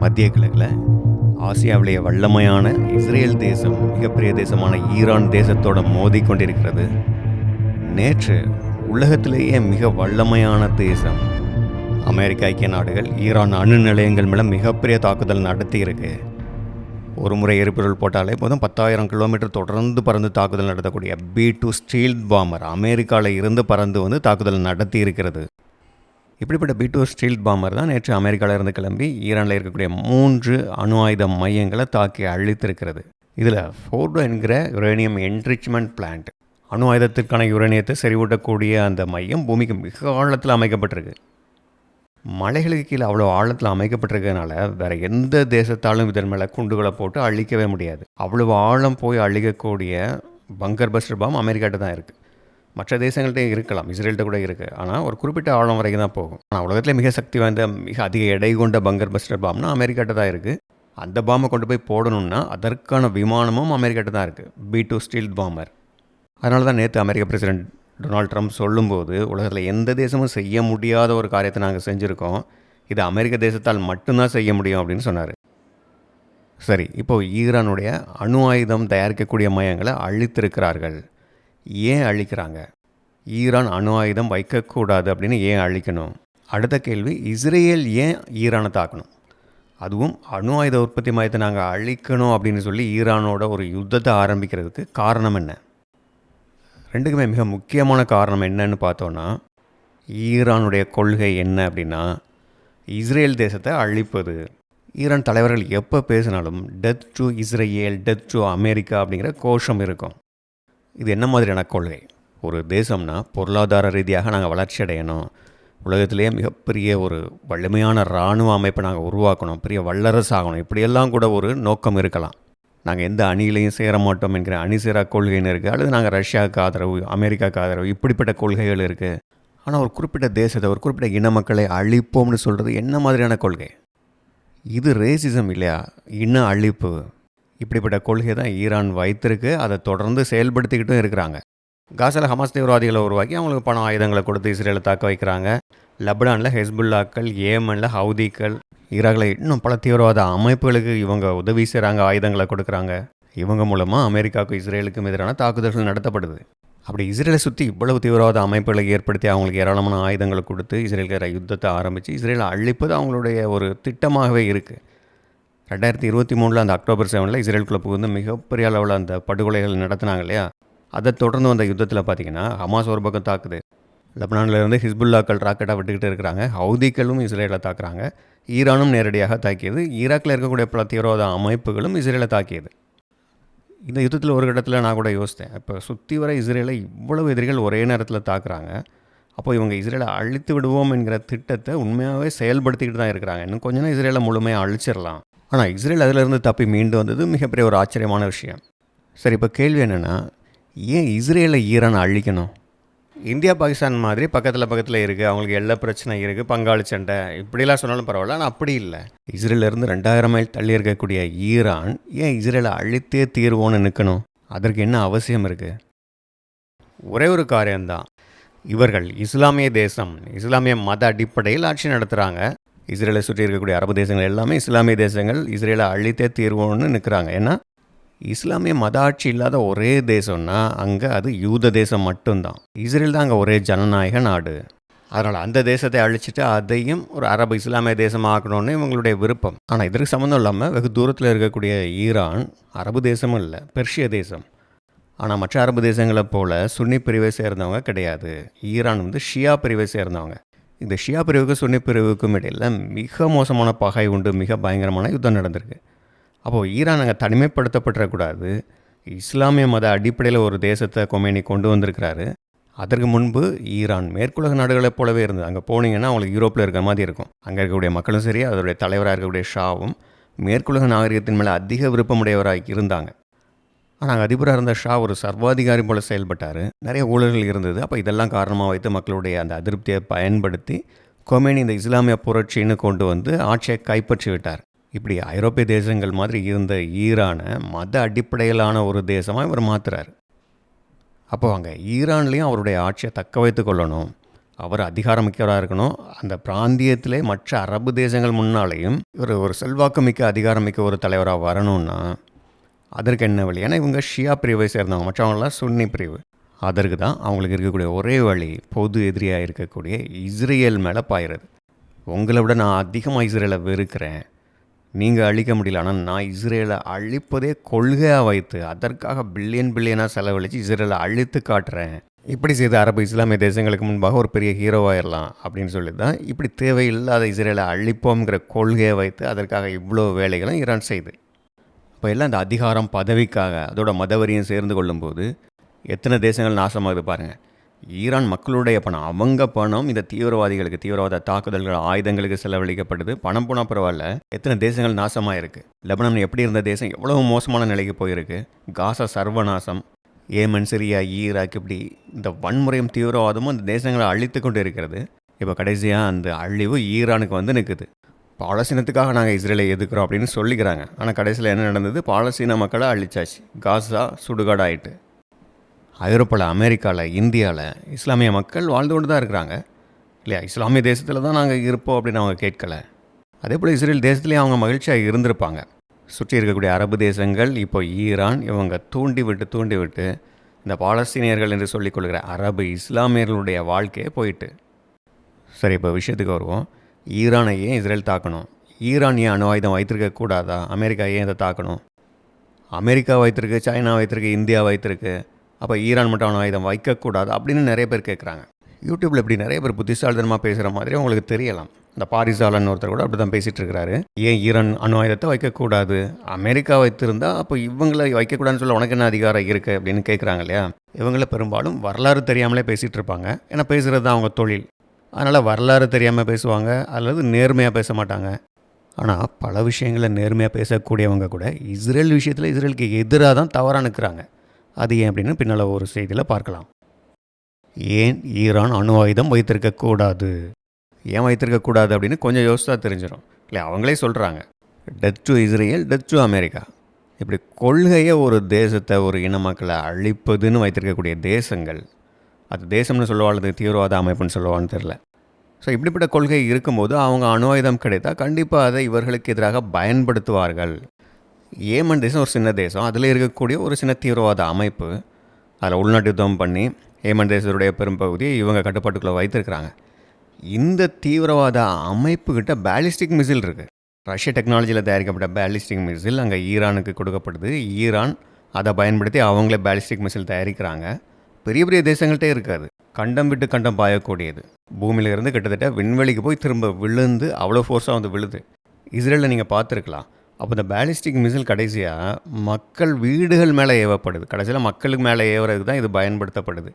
மத்திய கிழக்கில் ஆசியாவிலேயே வல்லமையான இஸ்ரேல் தேசம் மிகப்பெரிய தேசமான ஈரான் தேசத்தோட மோதி கொண்டிருக்கிறது. நேற்று உலகத்திலேயே மிக வல்லமையான தேசம். அமெரிக்க ஐக்கிய நாடுகள் ஈரான் அணு நிலையங்கள் மேலே மிகப்பெரிய தாக்குதல் நடத்தியிருக்கு. ஒரு முறை எரிபொருள் போட்டாலே போதும் பத்தாயிரம் கிலோமீட்டர் தொடர்ந்து பறந்து தாக்குதல் நடத்தக்கூடிய பி டூ ஸ்டீல் பாமர் அமெரிக்காவில் இருந்து பறந்து வந்து தாக்குதல் நடத்தி இருக்கிறது இப்படிப்பட்ட பிடோ ஸ்டீல் பாமர் தான் நேற்று அமெரிக்காவில் இருந்து கிளம்பி ஈரானில் இருக்கக்கூடிய மூன்று அணு ஆயுத மையங்களை தாக்கி அழித்திருக்கிறது. இதில் ஃபோர்டோ என்கிற யுரேனியம் என்ரிச்மெண்ட் பிளான்ட் அணு ஆயுதத்திற்கான யுரேனியத்தை செறிவூட்டக்கூடிய அந்த மையம் பூமிக்கு மிக ஆழத்தில் அமைக்கப்பட்டிருக்கு. மலைகளுக்கு கீழே அவ்வளோ ஆழத்தில் அமைக்கப்பட்டிருக்கிறதுனால வேற எந்த தேசத்தாலும் இதன் மேலே குண்டுகளை போட்டு அழிக்கவே முடியாது. அவ்வளோ ஆழம் போய் அழிக்கக்கூடிய பங்கர் பஸ்டர் பாம் அமெரிக்காட்ட தான் இருக்குது மற்ற தேசங்கள்கிட்ட இருக்கலாம் இஸ்ரேல்கிட்ட கூட இருக்குது ஆனால் ஒரு குறிப்பிட்ட ஆழம் வரைக்கும் தான் போகும். ஆனால் உலகத்தில் மிக சக்தி வாய்ந்த மிக அதிக எடை கொண்ட பங்கர் பஸ்டர் பாம்னா அமெரிக்காட்ட தான் இருக்குது அந்த பாம்பை கொண்டு போய் போடணும்னா அதற்கான விமானமும் அமெரிக்காட்ட தான் இருக்குது பி டூ ஸ்டீல் பாம்பர் அதனால தான் நேற்று அமெரிக்க பிரசிடென்ட் டொனால்ட் ட்ரம்ப் சொல்லும்போது உலகத்தில் எந்த தேசமும் செய்ய முடியாத ஒரு காரியத்தை நாங்கள் செஞ்சுருக்கோம். இது அமெரிக்க தேசத்தால் மட்டும்தான் செய்ய முடியும் அப்படின்னு சொன்னார். சரி இப்போது ஈரானுடைய அணு ஆயுதம் தயாரிக்கக்கூடிய மையங்களை அழித்திருக்கிறார்கள். ஏன் அழிக்கிறாங்க? ஈரான் அணு ஆயுதம் வைக்கக்கூடாது அப்படின்னு ஏன் அழிக்கணும்? அடுத்த கேள்வி இஸ்ரேல் ஏன் ஈரானை தாக்கணும்? அதுவும் அணு ஆயுத உற்பத்தி மையத்தை நாங்கள் அழிக்கணும் அப்படின்னு சொல்லி ஈரானோட ஒரு யுத்தத்தை ஆரம்பிக்கிறதுக்கு காரணம் என்ன? ரெண்டுக்குமே மிக முக்கியமான காரணம் என்னன்னு பார்த்தோன்னா ஈரானுடைய கொள்கை என்ன அப்படின்னா இஸ்ரேல் தேசத்தை அழிப்பது. ஈரான் தலைவர்கள் எப்போ பேசினாலும் death to Israel death to America அப்படிங்கிற கோஷம் இருக்கும். இது என்ன மாதிரியான கொள்கை? ஒரு தேசம்னா பொருளாதார ரீதியாக நாங்கள் வளர்ச்சி அடையணும். உலகத்திலேயே மிகப்பெரிய ஒரு வலிமையான இராணுவ அமைப்பை நாங்கள் உருவாக்கணும். பெரிய வல்லரசு ஆகணும். இப்படியெல்லாம் கூட ஒரு நோக்கம் இருக்கலாம். நாங்கள் எந்த அணியிலையும் சேர மாட்டோம் என்கிற அணிசேரா கொள்கைன்னு இருக்குது அல்லது நாங்கள் ரஷ்யாவுக்கு ஆதரவு அமெரிக்காவுக்கு ஆதரவு இப்படிப்பட்ட கொள்கைகள் இருக்குது ஆனால் ஒரு குறிப்பிட்ட தேசத்தை ஒரு குறிப்பிட்ட இன மக்களை அழிப்போம்னு சொல்கிறது என்ன மாதிரியான கொள்கை? இது ரேசிசம் இல்லையா? இன அழிப்பு. இப்படிப்பட்ட கொள்கை தான் ஈரான் வைத்திருக்கு. அதை தொடர்ந்து செயல்படுத்திக்கிட்டும் இருக்கிறாங்க. காசில் ஹமாஸ் தீவிரவாதிகளை உருவாக்கி அவங்களுக்கு பணம் ஆயுதங்களை கொடுத்து இஸ்ரேலை தாக்க வைக்கிறாங்க. லெபனானில் ஹெஸ்புல்லாக்கள் ஏமனில் ஹவுதிக்கள் ஈராக்கில் இன்னும் பல தீவிரவாத அமைப்புகளுக்கு இவங்க உதவி செய்கிறாங்க ஆயுதங்களை கொடுக்குறாங்க. இவங்க மூலமாக அமெரிக்காவுக்கும் இஸ்ரேலுக்கும் எதிரான தாக்குதல்கள் நடத்தப்படுது. அப்படி இஸ்ரேலை சுற்றி இவ்வளவு தீவிரவாத அமைப்புகளை ஏற்படுத்தி அவங்களுக்கு ஏராளமான ஆயுதங்களை கொடுத்து இஸ்ரேலுக்கு யுத்தத்தை ஆரம்பித்து இஸ்ரேலை அழிப்பது அவங்களுடைய ஒரு திட்டமாகவே இருக்குது ரெண்டாயிரத்தி இருபத்தி மூணில் அந்த அக்டோபர் செவனில் இஸ்ரேலுக்குள்ளே புகுந்து மிகப்பெரிய அளவில் அந்த படுகொலைகள் நடத்தினாங்க இல்லையா? அதை தொடர்ந்து வந்த யுத்தத்தில் பார்த்தீங்கன்னா ஹமாஸ் ஒரு பக்கம் தாக்குது. லெபனான்லேருந்து ஹிஸ்புல்லாக்கள் ராக்கெட்டாக விட்டுக்கிட்டு இருக்கிறாங்க. ஹவுதிக்களும் இஸ்ரேலை தாக்குறாங்க. ஈரானும் நேரடியாக தாக்கியது. ஈராக்கில் இருக்கக்கூடிய பல தீவிரவாத அமைப்புகளும் இஸ்ரேலை தாக்கியது. இந்த யுத்தத்தில் ஒரு கட்டத்தில் நான் கூட யோசித்தேன். இப்போ சுற்றி வர இஸ்ரேலை இவ்வளவு எதிரிகள் ஒரே நேரத்தில் தாக்குறாங்க. அப்போ இவங்க இஸ்ரேலை அழித்து விடுவோம் என்கிற திட்டத்தை உண்மையாகவே செயல்படுத்திக்கிட்டு தான் இருக்கிறாங்க. இன்னும் கொஞ்ச நாள் இஸ்ரேலை முழுமையாக அழிச்சிடலாம். ஆனால் இஸ்ரேல் அதிலிருந்து தப்பி மீண்டு வந்தது மிகப்பெரிய ஒரு ஆச்சரியமான விஷயம். சரி இப்போ கேள்வி என்னென்னா ஏன் இஸ்ரேலை ஈரான் அழிக்கணும்? இந்தியா பாகிஸ்தான் மாதிரி பக்கத்தில் பக்கத்தில் இருக்குது அவங்களுக்கு எல்லா பிரச்சனை இருக்குது பங்காளி சண்டை இப்படிலாம் சொன்னாலும் பரவாயில்ல ஆனால் அப்படி இல்லை. இஸ்ரேலேருந்து ரெண்டாயிரம் மைல் தள்ளி இருக்கக்கூடிய ஈரான் ஏன் இஸ்ரேலை அழித்தே தீர்வோன்னு நிற்கணும் அதற்கு என்ன அவசியம் இருக்குது ஒரே ஒரு காரியம்தான். இவர்கள் இஸ்லாமிய தேசம் இஸ்லாமிய மத அடிப்படையில் ஆட்சி நடத்துகிறாங்க இஸ்ரேலை சுற்றி இருக்கக்கூடிய அரபு தேசங்கள் எல்லாமே இஸ்லாமிய தேசங்கள் இஸ்ரேலை அழித்தே தீர்வோன்னு நிற்கிறாங்க ஏன்னா இஸ்லாமிய மத ஆட்சி இல்லாத ஒரே தேசம்னா அங்கே அது யூத தேசம் மட்டும்தான். இஸ்ரேல் தான் அங்கே ஒரே ஜனநாயக நாடு. அதனால் அந்த தேசத்தை அழிச்சிட்டு அதையும் ஒரு அரபு இஸ்லாமிய தேசமாக ஆக்கணும்னு இவங்களுடைய விருப்பம். ஆனால் இதற்கு சம்மந்தம் இல்லாமல் வெகு தூரத்தில் இருக்கக்கூடிய ஈரான் அரபு தேசமும் இல்லை பெர்ஷிய தேசம். ஆனால் மற்ற அரபு தேசங்களை போல் சுன்னி பிரிவை சேர்ந்தவங்க கிடையாது. ஈரான் வந்து ஷியா பிரிவை சேர்ந்தவங்க. இந்த ஷியா பிரிவுக்கும் சுன்னி பிரிவுக்கும் இடையில் மிக மோசமான பகை உண்டு மிக பயங்கரமான யுத்தம் நடந்திருக்கு. அப்போது ஈரான் அங்கே தனிமைப்படுத்தப்பட்டுறக்கூடாது இஸ்லாமிய மத அடிப்படையில் ஒரு தேசத்தை கொமேனி கொண்டு வந்திருக்கிறாரு. அதற்கு முன்பு ஈரான் மேற்குலக நாடுகளைப் போலவே இருந்தது. அங்கே போனீங்கன்னா அவங்களுக்கு யூரோப்பில் இருக்கிற மாதிரி இருக்கும். அங்கே இருக்கக்கூடிய மக்களும் சரி அதோடைய தலைவராக இருக்கக்கூடிய ஷாவும் மேற்குலக நாகரிகத்தின் மேலே அதிக விருப்பமுடையவராக இருந்தாங்க. ஆனால் அதிபராக இருந்த ஷா ஒரு சர்வாதிகாரி போல் செயல்பட்டார். நிறைய ஊழல்கள் இருந்தது. அப்போ இதெல்லாம் காரணமாக வைத்து மக்களுடைய அந்த அதிருப்தியை பயன்படுத்தி கொமேனி இந்த இஸ்லாமிய புரட்சின்னு கொண்டு வந்து ஆட்சியை கைப்பற்றி விட்டார். இப்படி ஐரோப்பிய தேசங்கள் மாதிரி இருந்த ஈரானை மத அடிப்படையிலான ஒரு தேசமாக இவர் மாற்றுறார் அப்போது அங்கே ஈரான்லேயும் அவருடைய ஆட்சியை தக்க வைத்து கொள்ளணும். அவர் அதிகாரமிக்கவராக இருக்கணும். அந்த பிராந்தியத்திலே மற்ற அரபு தேசங்கள் முன்னாலேயும் இவர் ஒரு செல்வாக்குமிக்க அதிகாரமிக்க ஒரு தலைவராக வரணும்னா அதற்கு என்ன வழி? ஏன்னா இவங்க ஷியா பிரிவை சேர்ந்தவங்க. மற்றவங்களாம் சுன்னி பிரிவு. அதற்கு தான் அவங்களுக்கு இருக்கக்கூடிய ஒரே வழி பொது எதிரியாக இருக்கக்கூடிய இஸ்ரேல் மேலே பாயிறது. உங்களை விட நான் அதிகமாக இஸ்ரேலை வெறுக்கிறேன். நீங்கள் அழிக்க முடியல. ஆனால் நான் இஸ்ரேலை அழிப்பதே கொள்கையாக வைத்து அதற்காக பில்லியன் பில்லியனாக செலவழித்து இஸ்ரேலை அழித்து காட்டுறேன். இப்படி செய்த அரபு இஸ்லாமிய தேசங்களுக்கு முன்பாக ஒரு பெரிய ஹீரோவாயிடலாம் அப்படின்னு சொல்லி தான் இப்படி தேவையில்லாத இஸ்ரேலை அழிப்போங்கிற கொள்கையை வைத்து அதற்காக இவ்வளோ வேலைகளும் ஈரான் செய்து. இப்போ எல்லாம் இந்த அதிகாரம் பதவிக்காக அதோட மதவரியும் சேர்ந்து கொள்ளும்போது எத்தனை தேசங்கள் நாசமாகுது பாருங்கள் ஈரான் மக்களுடைய பணம் அவங்க பணம் இந்த தீவிரவாதிகளுக்கு தீவிரவாத தாக்குதல்கள் ஆயுதங்களுக்கு செலவழிக்கப்படுது பணம் போனால் பரவாயில்ல. எத்தனை தேசங்கள் நாசமாக இருக்குது லெபனான் எப்படி இருந்த தேசம் எவ்வளவு மோசமான நிலைக்கு போயிருக்கு. காசா சர்வநாசம். ஏமன் சிரியா ஈராக் இப்படி இந்த வன்முறையும் தீவிரவாதமும் அந்த தேசங்களை அழித்து கொண்டு இருக்கிறது இப்போ கடைசியாக அந்த அழிவு ஈரானுக்கு வந்து நிற்குது பாலஸ்தீனத்துக்காக நாங்கள் இஸ்ரேலை எதுக்குறோம் அப்படின்னு சொல்லிக்கிறாங்க. ஆனால் கடைசியில் என்ன நடந்தது? பாலஸ்தீன மக்களை அழிச்சாச்சு. காசா சுடுகாடாயிட்டு. ஐரோப்பாவில் அமெரிக்காவில் இந்தியாவில் இஸ்லாமிய மக்கள் வாழ்ந்து கொண்டு தான் இருக்கிறாங்க. இல்லையா? இஸ்லாமிய தேசத்தில் தான் நாங்கள் இருப்போம் அப்படின்னு அவங்க கேட்கல. அதே போல் இஸ்ரேல் தேசத்துலேயே அவங்க மகிழ்ச்சியாக இருந்திருப்பாங்க. சுற்றி இருக்கக்கூடிய அரபு தேசங்கள் இப்போ ஈரான் இவங்க தூண்டி விட்டு தூண்டி விட்டு இந்த பாலஸ்தீனியர்கள் என்று சொல்லிக்கொள்கிற அரபு இஸ்லாமியர்களுடைய வாழ்க்கையே போயிட்டு. சரி இப்போ விஷயத்துக்கு வருவோம். ஈரானை ஏன் இஸ்ரேல் தாக்கணும்? ஈரான் ஏன் அணு ஆயுதம் வைத்திருக்க கூடாதா? அமெரிக்கா ஏன் இதை தாக்கணும்? அமெரிக்கா வைத்திருக்கு சைனா வைத்திருக்கு இந்தியா வைத்திருக்கு. அப்போ ஈரான் மட்டும் அணு ஆயுதம் வைக்கக்கூடாது அப்படின்னு நிறைய பேர் கேட்குறாங்க யூடியூப்பில் இப்படி நிறைய பேர் புத்திசாலிதனமாக பேசுகிற மாதிரி உங்களுக்கு தெரியலாம். இந்த பாரிசாலன் ஒருத்தர் கூட அப்படி தான் பேசிகிட்டு இருக்கிறாரு ஏன் ஈரான் அணு ஆயுதத்தை வைக்கக்கூடாது அமெரிக்கா வைத்திருந்தா அப்போ இவங்களை வைக்கக்கூடாதுன்னு சொல்ல உனக்கு என்ன அதிகாரம் இருக்குது அப்படின்னு கேட்குறாங்க இல்லையா? இவங்கள பெரும்பாலும் வரலாறு தெரியாமலே பேசிகிட்டு இருப்பாங்க. ஏன்னா பேசுகிறது தான் அவங்க தொழில். அதனால் வரலாறு தெரியாமல் பேசுவாங்க அல்லது நேர்மையாக பேச மாட்டாங்க. ஆனால் பல விஷயங்களை நேர்மையாக பேசக்கூடியவங்க கூட இஸ்ரேல் விஷயத்தில் இஸ்ரேலுக்கு எதிராக தான் தவறாக நிற்கிறாங்க அது ஏன் அப்படின்னு பின்னால் ஒரு செய்தியில் பார்க்கலாம். ஏன் ஈரான் அணு ஆயுதம் வைத்திருக்கக்கூடாது ஏன் வைத்திருக்கக்கூடாது அப்படின்னு கொஞ்சம் யோசித்தா தெரிஞ்சிடும் இல்லை அவங்களே சொல்கிறாங்க touch to Israel touch to America இப்படி கொள்கையை ஒரு தேசத்தை ஒரு இன மக்களை அழிப்பதுன்னு வைத்திருக்கக்கூடிய தேசங்கள் அது தேசம்னு சொல்லுவா அல்லது தீவிரவாத அமைப்புன்னு சொல்லுவான்னு தெரில ஸோ இப்படிப்பட்ட கொள்கை இருக்கும்போது அவங்க அணு ஆயுதம் கிடைத்தால் கண்டிப்பாக அதை இவர்களுக்கு எதிராக பயன்படுத்துவார்கள். ஏமன் தேசம் ஒரு சின்ன தேசம். அதில் இருக்கக்கூடிய ஒரு சின்ன தீவிரவாத அமைப்பு அதில் உள்நாட்டு யுத்தம் பண்ணி ஏமன் தேசத்துடைய பெரும்பகுதியை இவங்க கட்டுப்பாட்டுக்குள்ளே வைத்திருக்கிறாங்க. இந்த தீவிரவாத அமைப்புக்கிட்ட பேலிஸ்டிக் மிசில் இருக்குது ரஷ்ய டெக்னாலஜியில் தயாரிக்கப்பட்ட பேலிஸ்டிக் மிசில் அங்கே ஈரானுக்கு கொடுக்கப்படுது. ஈரான் அதை பயன்படுத்தி அவங்களே பேலிஸ்டிக் மிசில் தயாரிக்கிறாங்க. பெரிய பெரிய தேசங்கள்கிட்டே இருக்காது. கண்டம் விட்டு கண்டம் பாயக்கூடியது. பூமியில இருந்து கிட்டத்தட்ட விண்வெளிக்கு போய் திரும்ப விழுந்து அவ்வளோ ஃபோர்ஸாக வந்து விழுது. இஸ்ரேலில் நீங்கள் பார்த்துருக்கலாம். அப்போ இந்த பேலிஸ்டிக் மிசில் கடைசியாக மக்கள் வீடுகள் மேலே ஏவப்படுது. கடைசியில் மக்களுக்கு மேலே ஏவுறதுக்கு தான் இது பயன்படுத்தப்படுது.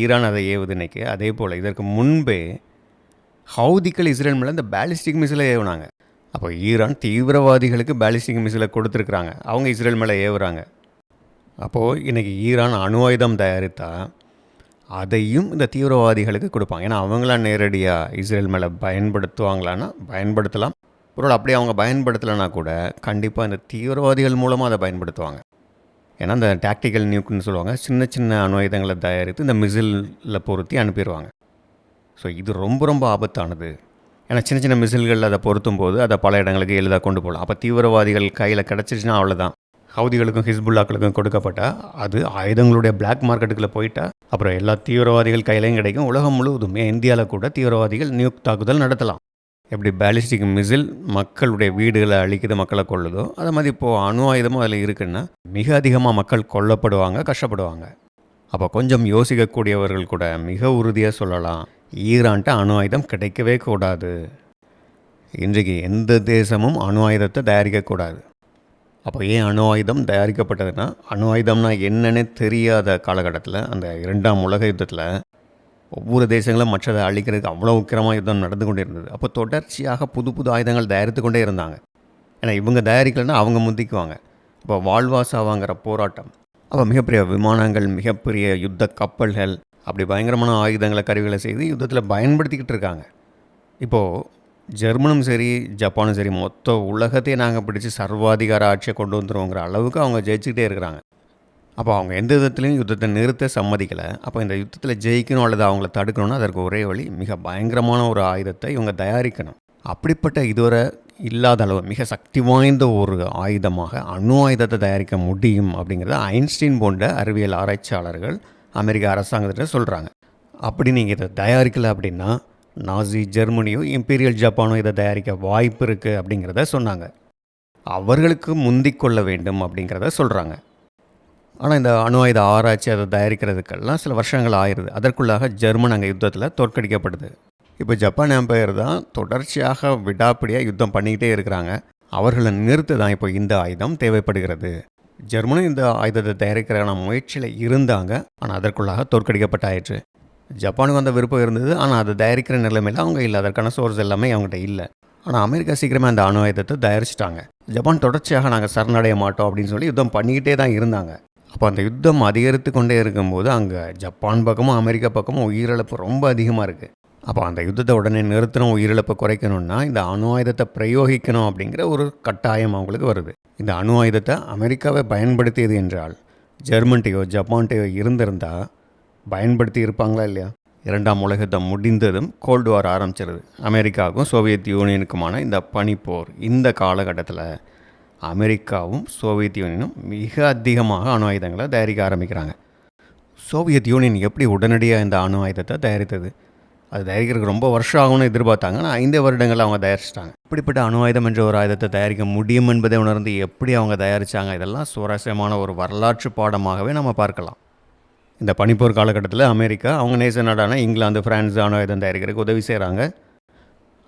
ஈரான் அதை ஏவுது இன்றைக்கி அதே போல் இதற்கு முன்பே ஹவுதிக்கள் இஸ்ரேல் மேலே இந்த பேலிஸ்டிக் மிசிலை ஏவுனாங்க. அப்போ ஈரான் தீவிரவாதிகளுக்கு பேலிஸ்டிக் மிசிலை கொடுத்துருக்குறாங்க. அவங்க இஸ்ரேல் மேலே ஏவுறாங்க. அப்போது இன்றைக்கி ஈரான் அணு ஆயுதம் தயாரித்தா அதையும் இந்த தீவிரவாதிகளுக்கு கொடுப்பாங்க. ஏன்னா அவங்களாம் நேரடியாக இஸ்ரேல் மேலே பயன்படுத்துவாங்களான்னா பயன்படுத்தலாம். பொருள் அப்படி அவங்க பயன்படுத்தலைன்னா கூட கண்டிப்பாக இந்த தீவிரவாதிகள் மூலமாக அதை பயன்படுத்துவாங்க. ஏன்னா இந்த டாக்டிக்கல் நியூக்குன்னு சொல்லுவாங்க. சின்ன சின்ன அணு ஆயுதங்களை தயாரித்து இந்த மிசிலில் பொருத்தி அனுப்பிடுவாங்க ஸோ இது ரொம்ப ரொம்ப ஆபத்தானது. ஏன்னா சின்ன சின்ன மிசில்கள் அதை பொருத்தும் போது அதை பல இடங்களுக்கு எளிதாக கொண்டு போகலாம். அப்போ தீவிரவாதிகள் கையில் கிடச்சிருச்சுன்னா அவ்வளோதான் ஹவுதிகளுக்கும் ஹிஸ்புல்லாக்களுக்கும் கொடுக்கப்பட்டால் அது ஆயுதங்களுடைய பிளாக் மார்க்கெட்டுக்குள்ளே போயிட்டா அப்புறம் எல்லா தீவிரவாதிகள் கையிலையும் கிடைக்கும். உலகம் முழுவதுமே இந்தியாவில் கூட தீவிரவாதிகள் நியூக் தாக்குதல் நடத்தலாம். எப்படி பேலிஸ்டிக் மிசில் மக்களுடைய வீடுகளை அழிக்குது மக்களை கொள்ளுதோ அதை மாதிரி இப்போது அணு ஆயுதமும் அதில் இருக்குன்னா மிக அதிகமாக மக்கள் கொல்லப்படுவாங்க கஷ்டப்படுவாங்க. அப்போ கொஞ்சம் யோசிக்கக்கூடியவர்கள் கூட மிக உறுதியாக சொல்லலாம் ஈரான்ட்ட அணு ஆயுதம் கிடைக்கவே கூடாது. இன்றைக்கு எந்த தேசமும் அணு ஆயுதத்தை தயாரிக்கக்கூடாது. அப்போ ஏன் அணு ஆயுதம் தயாரிக்கப்பட்டதுன்னா அணு ஆயுதம்னா என்னன்னே தெரியாத காலகட்டத்தில் அந்த இரண்டாம் உலக யுத்தத்தில் ஒவ்வொரு தேசங்களும் மற்றதை அழிக்கிறதுக்கு அவ்வளோ உக்கிரமாக யுத்தம் நடந்து கொண்டே இருந்தது. அப்போ தொடர்ச்சியாக புது புது ஆயுதங்கள் தயாரித்து கொண்டே இருந்தாங்க. ஏன்னா இவங்க தயாரிக்கலைன்னா அவங்க முந்திக்குவாங்க. இப்போ வாழ்வாசாவாங்கிற போராட்டம். அப்போ மிகப்பெரிய விமானங்கள் மிகப்பெரிய யுத்த கப்பல்கள் அப்படி பயங்கரமான ஆயுதங்களை கருவிகளை செய்து யுத்தத்தில் பயன்படுத்திக்கிட்டு இருக்காங்க. இப்போது ஜெர்மனும் சரி ஜப்பானும் சரி மொத்த உலகத்தையே நாங்கள் பிடிச்சி சர்வாதிகார ஆட்சியை கொண்டு வந்துருவோங்கிற அளவுக்கு அவங்க ஜெயிச்சுக்கிட்டே இருக்கிறாங்க. அப்போ அவங்க எந்த விதத்துலையும் யுத்தத்தை நிறுத்த சம்மதிக்கலை. அப்போ இந்த யுத்தத்தில் ஜெயிக்கணும் அல்லது அவங்கள தடுக்கணும்னா அதற்கு ஒரே வழி மிக பயங்கரமான ஒரு ஆயுதத்தை இவங்க தயாரிக்கணும். அப்படிப்பட்ட இதுவரை இல்லாத அளவு மிக சக்தி வாய்ந்த ஒரு ஆயுதமாக அணு ஆயுதத்தை தயாரிக்க முடியும் அப்படிங்கிறத ஐன்ஸ்டீன் போன்ற அறிவியல் ஆராய்ச்சியாளர்கள் அமெரிக்க அரசாங்கத்திட்ட சொல்கிறாங்க அப்படி நீங்கள் இதை தயாரிக்கலை அப்படின்னா நாசி ஜெர்மனியோ இம்பீரியல் ஜப்பானோ இதை தயாரிக்க வாய்ப்பு இருக்குது அப்படிங்கிறத சொன்னாங்க. அவர்களுக்கு முந்திக்கொள்ள வேண்டும் அப்படிங்கிறத சொல்கிறாங்க ஆனால் இந்த அணு ஆயுத ஆராய்ச்சி அதை தயாரிக்கிறதுக்கெல்லாம் சில வருஷங்கள் ஆயிடுது அதற்குள்ளாக ஜெர்மன் அங்கே யுத்தத்தில் தோற்கடிக்கப்படுது. இப்போ ஜப்பான் எம்பையர் தான் தொடர்ச்சியாக விடாப்பிடியாக யுத்தம் பண்ணிக்கிட்டே இருக்கிறாங்க. அவர்களை நிறுத்து தான் இப்போ இந்த ஆயுதம் தேவைப்படுகிறது. ஜெர்மனும் இந்த ஆயுதத்தை தயாரிக்கிறான முயற்சியில் இருந்தாங்க. ஆனால் அதற்குள்ளாக தோற்கடிக்கப்பட்டாயிற்று. ஜப்பானுக்கு அந்த விருப்பம் இருந்தது ஆனால் அதை தயாரிக்கிற நிலைமையில் அவங்க இல்லை அதற்கான சோர்ஸ் எல்லாமே அவங்ககிட்ட இல்லை. ஆனால் அமெரிக்கா சீக்கிரமே அந்த அணு ஆயுதத்தை தயாரிச்சிட்டாங்க. ஜப்பான் தொடர்ச்சியாக நாங்கள் சரணடைய மாட்டோம் அப்படின்னு சொல்லி யுத்தம் பண்ணிக்கிட்டே தான் இருந்தாங்க. அப்போ அந்த யுத்தம் அதிகரித்து கொண்டே இருக்கும்போது அங்கே ஜப்பான் பக்கமும் அமெரிக்கா பக்கமும் உயிரிழப்பு ரொம்ப அதிகமாக இருக்குது அப்போ அந்த யுத்தத்தை உடனே நிறுத்தணும் உயிரிழப்பை குறைக்கணும்னா இந்த அணு ஆயுதத்தை பிரயோகிக்கணும் அப்படிங்கிற ஒரு கட்டாயம் அவங்களுக்கு வருது. இந்த அணு ஆயுதத்தை அமெரிக்காவை பயன்படுத்தியது என்றால் ஜெர்மன்ட்டையோ ஜப்பான்ட்டையோ இருந்திருந்தால் பயன்படுத்தி இருப்பாங்களா இல்லையா? இரண்டாம் உலக யுத்தம் முடிந்ததும் கோல்டு வார் ஆரம்பிச்சிருது. அமெரிக்காவுக்கும் சோவியத் யூனியனுக்குமான இந்த பனிப்போர் இந்த காலகட்டத்தில் அமெரிக்காவும் சோவியத் யூனியனும் மிக அதிகமாக அணு ஆயுதங்களை தயாரிக்க ஆரம்பிக்கிறாங்க. சோவியத் யூனியன் எப்படி உடனடியாக இந்த அணு ஆயுதத்தை தயாரித்தது? அது தயாரிக்கிறதுக்கு ரொம்ப வருஷம் ஆகும்னு எதிர்பார்த்தாங்க. ஆனால் ஐந்து வருடங்கள் அவங்க தயாரிச்சிட்டாங்க. இப்படிப்பட்ட அணு ஆயுதம் என்ற ஒரு ஆயுதத்தை தயாரிக்க முடியும் என்பதை உணர்ந்து எப்படி அவங்க தயாரித்தாங்க இதெல்லாம் சுவாரஸ்யமான ஒரு வரலாற்று பாடமாகவே நம்ம பார்க்கலாம். இந்த பனிப்போர் காலகட்டத்தில் அமெரிக்கா அவங்க நேச நாடான இங்கிலாந்து பிரான்ஸ் அணு ஆயுதம் தயாரிக்கிறதுக்கு உதவி செய்கிறாங்க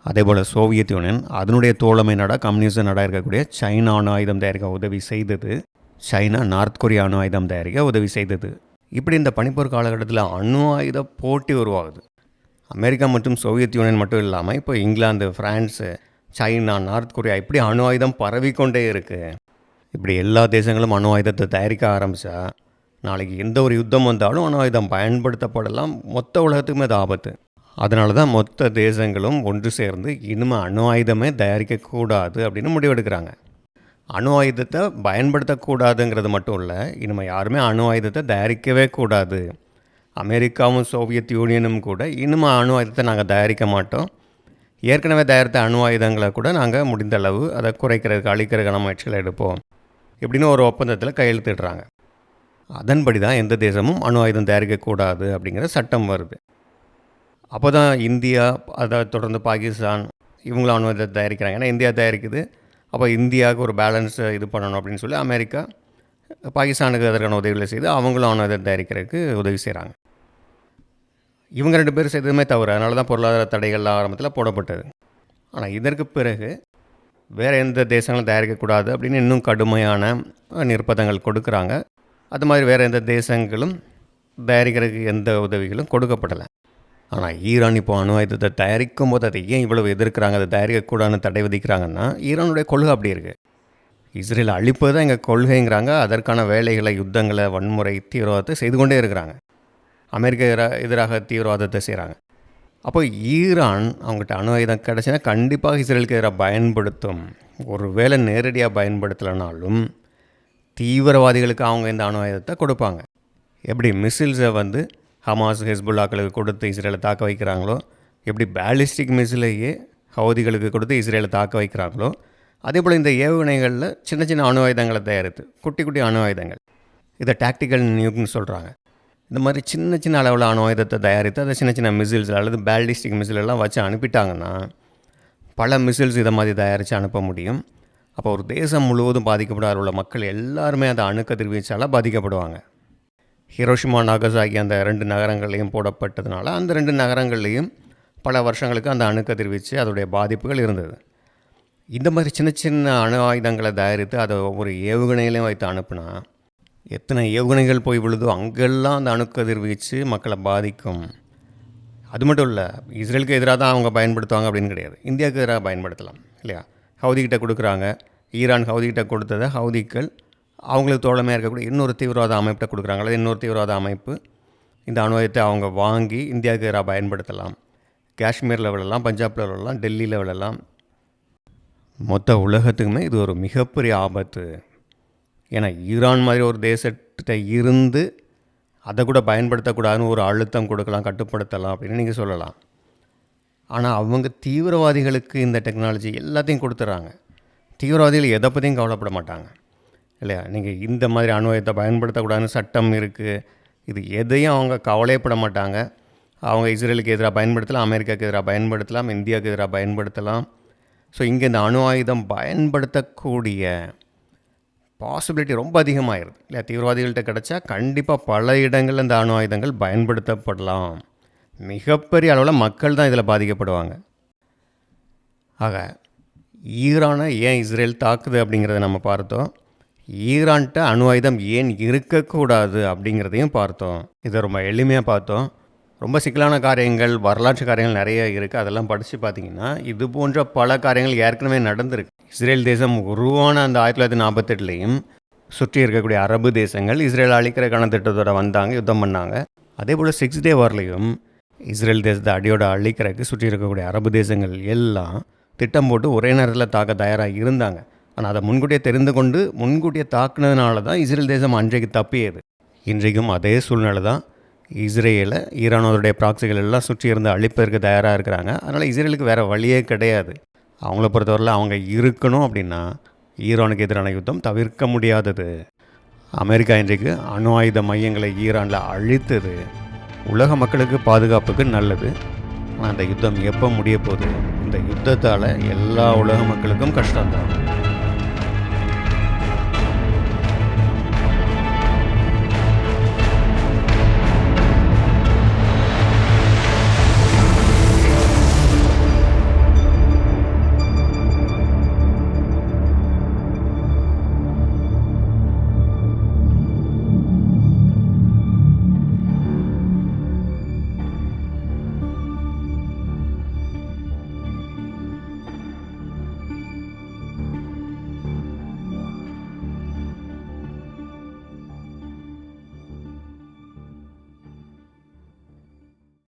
அதே போல் சோவியத் யூனியன் அதனுடைய தோழமை நாடாக கம்யூனிஸ்ட் நாடாக இருக்கக்கூடிய சைனா அணு ஆயுதம் தயாரிக்க உதவி செய்தது. சைனா நார்த் கொரியா அணு ஆயுதம் தயாரிக்க உதவி செய்தது. இப்படி இந்த பனிப்போர் காலகட்டத்தில் அணு ஆயுத போட்டி உருவாகுது. அமெரிக்கா மற்றும் சோவியத் யூனியன் மட்டும் இல்லாமல் இப்போ England France China North Korea இப்படி அணு ஆயுதம் பரவிக்கொண்டே இருக்குது இப்படி எல்லா தேசங்களும் அணு ஆயுதத்தை தயாரிக்க ஆரம்பித்தா நாளைக்கு எந்த ஒரு யுத்தம் வந்தாலும் அணு ஆயுதம் பயன்படுத்தப்படலாம். மொத்த உலகத்துக்குமே அது ஆபத்து. அதனால தான் மொத்த தேசங்களும் ஒன்று சேர்ந்து இனிமேல் அணு ஆயுதமே தயாரிக்கக்கூடாது அப்படின்னு முடிவெடுக்கிறாங்க. அணு ஆயுதத்தை பயன்படுத்தக்கூடாதுங்கிறது மட்டும் இல்லை இனிமேல் யாருமே அணு ஆயுதத்தை தயாரிக்கவே கூடாது. அமெரிக்காவும் சோவியத் யூனியனும் கூட இனிமே அணு ஆயுதத்தை நாங்கள் தயாரிக்க மாட்டோம். ஏற்கனவே தயாரித்த அணு ஆயுதங்களை கூட நாங்கள் முடிந்த அளவு அதை குறைக்கிறதுக்கு அழிக்கிறதுக்கான முயற்சிகளை எடுப்போம். இப்படின்னு ஒரு ஒப்பந்தத்தில் கையெழுத்திடுறாங்க. அதன்படி தான் எந்த தேசமும் அணு ஆயுதம் தயாரிக்கக்கூடாது அப்படிங்கிற சட்டம் வருது. அப்போ தான் இந்தியா அதை தொடர்ந்து பாகிஸ்தான் இவங்களும் அணு ஆயுதத்தை தயாரிக்கிறாங்க. ஏன்னா இந்தியா தயாரிக்குது. அப்போ இந்தியாவுக்கு ஒரு பேலன்ஸ் இது பண்ணணும் அப்படின்னு சொல்லி அமெரிக்கா பாகிஸ்தானுக்கு அதற்கான உதவிகளை செய்து அவங்களும் அணு ஆயுதம் தயாரிக்கிறதுக்கு உதவி செய்கிறாங்க. இவங்க ரெண்டு பேரும் செய்ததுமே தவறு. அதனால தான் பொருளாதார தடைகள் ஆரம்பத்தில் போடப்பட்டது. ஆனால் இதற்கு பிறகு வேறு எந்த தேசங்களும் தயாரிக்கக்கூடாது அப்படின்னு இன்னும் கடுமையான நிர்பந்தங்கள் கொடுக்குறாங்க. அது மாதிரி வேறு எந்த தேசங்களும் தயாரிக்கிறதுக்கு எந்த உதவிகளும் கொடுக்கப்படலை. ஆனால் ஈரான் இப்போ அணு ஆயுதத்தை தயாரிக்கும் போது அதை ஏன் இவ்வளவு எதிர்க்கிறாங்க? அதை தயாரிக்கக்கூடாதுன்னு தடை விதிக்கிறாங்கன்னா ஈரானுடைய கொள்கை அப்படி இருக்குது இஸ்ரேல் அழிப்பது தான் எங்கள் கொள்கைங்கிறாங்க. அதற்கான வேலைகளை யுத்தங்களை வன்முறை தீவிரவாதத்தை செய்து கொண்டே இருக்கிறாங்க. அமெரிக்க எதிராக எதிராக தீவிரவாதத்தை செய்கிறாங்க அப்போ ஈரான் அவங்ககிட்ட அணு ஆயுதம் கிடச்சினா கண்டிப்பாக இஸ்ரேலுக்கு எதிராக பயன்படுத்தும். ஒரு வேளை நேரடியாக பயன்படுத்தலைனாலும் தீவிரவாதிகளுக்கு அவங்க இந்த அணு ஆயுதத்தை கொடுப்பாங்க. எப்படி மிசில்ஸை வந்து ஹமாஸ் ஹெஸ்புல்லாக்களுக்கு கொடுத்து இஸ்ரேலை தாக்க வைக்கிறாங்களோ எப்படி பேலிஸ்டிக் மிசிலையே ஹவுதிகளுக்கு கொடுத்து இஸ்ரேலை தாக்க வைக்கிறாங்களோ அதே போல் இந்த ஏவுகணைகளில் சின்ன சின்ன அணு ஆயுதங்களை தயாரித்து குட்டி குட்டி அணு ஆயுதங்கள் இதை டாக்டிக்கல் நியூக்னு சொல்கிறாங்க இந்த மாதிரி சின்ன சின்ன அளவில் அணு ஆயுதத்தை தயாரித்து அதை சின்ன சின்ன மிசில்ஸ் அல்லது பேலிஸ்டிக் மிசிலெல்லாம் வச்சு அனுப்பிட்டாங்கன்னா பல மிசில்ஸ் இதை மாதிரி தயாரித்து அனுப்ப முடியும். அப்போ ஒரு தேசம் முழுவதும் பாதிக்கப்படாத உள்ள மக்கள் எல்லாருமே அந்த அணுக்கதிர் வீச்சால் பாதிக்கப்படுவாங்க. ஹிரோஷிமா நாகசாகி அந்த ரெண்டு நகரங்கள்லையும் போடப்பட்டதுனால அந்த ரெண்டு நகரங்கள்லேயும் பல வருஷங்களுக்கு அந்த அணுக்கதிர் வீச்சு அதோடைய பாதிப்புகள் இருந்தது. இந்த மாதிரி சின்ன சின்ன அணு ஆயுதங்களை தயாரித்து அதை ஒவ்வொரு ஏவுகணையிலையும் வைத்து அனுப்புனா எத்தனை ஏவுகணைகள் போய் விழுதோ அங்கெல்லாம் அந்த அணுக்கதிர் வீச்சு மக்களை பாதிக்கும். அது மட்டும் இல்லை இஸ்ரேலுக்கு எதிராக தான் அவங்க பயன்படுத்துவாங்க அப்படின்னு கிடையாது. இந்தியாவுக்கு எதிராக பயன்படுத்தலாம் இல்லையா? ஹவுதிக்கிட்ட கொடுக்குறாங்க. ஈரான் ஹவுதிக்கிட்ட கொடுத்ததை ஹவுதிக்கள் அவங்களுக்கு தோழமையாக இருக்கக்கூடிய இன்னொரு தீவிரவாத அமைப்பிட்ட கொடுக்குறாங்க. அல்லது இன்னொரு தீவிரவாத அமைப்பு இந்த அணுவயத்தை அவங்க வாங்கி இந்தியாவுக்கு எதிராக பயன்படுத்தலாம். காஷ்மீரில் விழலாம் பஞ்சாபில் விழலாம் டெல்லியில் விழலாம். மொத்த உலகத்துக்குமே இது ஒரு மிகப்பெரிய ஆபத்து. ஏன்னா ஈரான் மாதிரி ஒரு தேசத்திட்ட இருந்து அதை கூட பயன்படுத்தக்கூடாதுன்னு ஒரு அழுத்தம் கொடுக்கலாம் கட்டுப்படுத்தலாம் அப்படின்னு நீங்கள் சொல்லலாம். ஆனால் அவங்க தீவிரவாதிகளுக்கு இந்த டெக்னாலஜி எல்லாத்தையும் கொடுத்துட்றாங்க தீவிரவாதிகள் எதை பற்றியும் கவலைப்பட மாட்டாங்க. இல்லையா? நீங்கள் இந்த மாதிரி அணுவயத்தை பயன்படுத்தக்கூடாதுன்னு சட்டம் இருக்குது இது எதையும் அவங்க கவலைப்பட மாட்டாங்க. அவங்க இஸ்ரேலுக்கு எதிராக பயன்படுத்தலாம் அமெரிக்காவுக்கு எதிராக பயன்படுத்தலாம் இந்தியாவுக்கு எதிராக பயன்படுத்தலாம். ஸோ இங்கே இந்த அணு ஆயுதம் பயன்படுத்தக்கூடிய பாசிபிலிட்டி ரொம்ப அதிகமாகிடுது இல்லையா? தீவிரவாதிகள்கிட்ட கிடச்சா கண்டிப்பாக பல இடங்களில் இந்த அணு ஆயுதங்கள் பயன்படுத்தப்படலாம். மிகப்பெரிய அளவில் மக்கள் தான் இதில் பாதிக்கப்படுவாங்க. ஆக ஈரானை ஏன் இஸ்ரேல் தாக்குது அப்படிங்கிறத நம்ம பார்த்தோம். ஈரான்கிட்ட அணு ஆயுதம் ஏன் இருக்கக்கூடாது அப்படிங்கிறதையும் பார்த்தோம். இதை ரொம்ப எளிமையாக பார்த்தோம். ரொம்ப சிக்கலான காரியங்கள் வரலாற்று காரியங்கள் நிறைய இருக்குது அதெல்லாம் படித்து பார்த்தீங்கன்னா இது போன்ற பல காரியங்கள் ஏற்கனவே நடந்திருக்கு. இஸ்ரேல் தேசம் உருவான அந்த ஆயிரத்தி தொள்ளாயிரத்தி நாற்பத்தெட்டுலேயும் சுற்றி இருக்கக்கூடிய அரபு தேசங்கள் இஸ்ரேல் அழிக்கிறக்கான திட்டத்தோட வந்தாங்க யுத்தம் பண்ணாங்க. அதே போல் சிக்ஸ் டே வார்லேயும் இஸ்ரேல் தேசத்தை அடியோட அழிக்கிறதுக்கு சுற்றி இருக்கக்கூடிய அரபு தேசங்கள் எல்லாம் திட்டம் போட்டு ஒரே நேரத்தில் தாக்க தயாராக இருந்தாங்க. ஆனால் அதை முன்கூட்டியே தெரிந்து கொண்டு முன்கூட்டியே தாக்குனதுனால தான் இஸ்ரேல் தேசம் அன்றைக்கு தப்பியது. இன்றைக்கும் அதே சூழ்நிலை தான் இஸ்ரேலை ஈரானோடைய ப்ராக்சிகள் எல்லாம் சுற்றி இருந்து அழிப்பதற்கு தயாராக இருக்கிறாங்க. அதனால் இஸ்ரேலுக்கு வேறு வழியே கிடையாது. அவங்கள பொறுத்தவரையில் அவங்க இருக்கணும் அப்படின்னா ஈரானுக்கு எதிரான யுத்தம் தவிர்க்க முடியாதது. அமெரிக்கா இன்றைக்கு அணு ஆயுத மையங்களை ஈரானில் அழித்தது. உலக மக்களுக்கு பாதுகாப்புக்கு நல்லது. அந்த யுத்தம் எப்போ முடிய போகுது? இந்த யுத்தத்தால் எல்லா உலக மக்களுக்கும் கஷ்டம்தான்.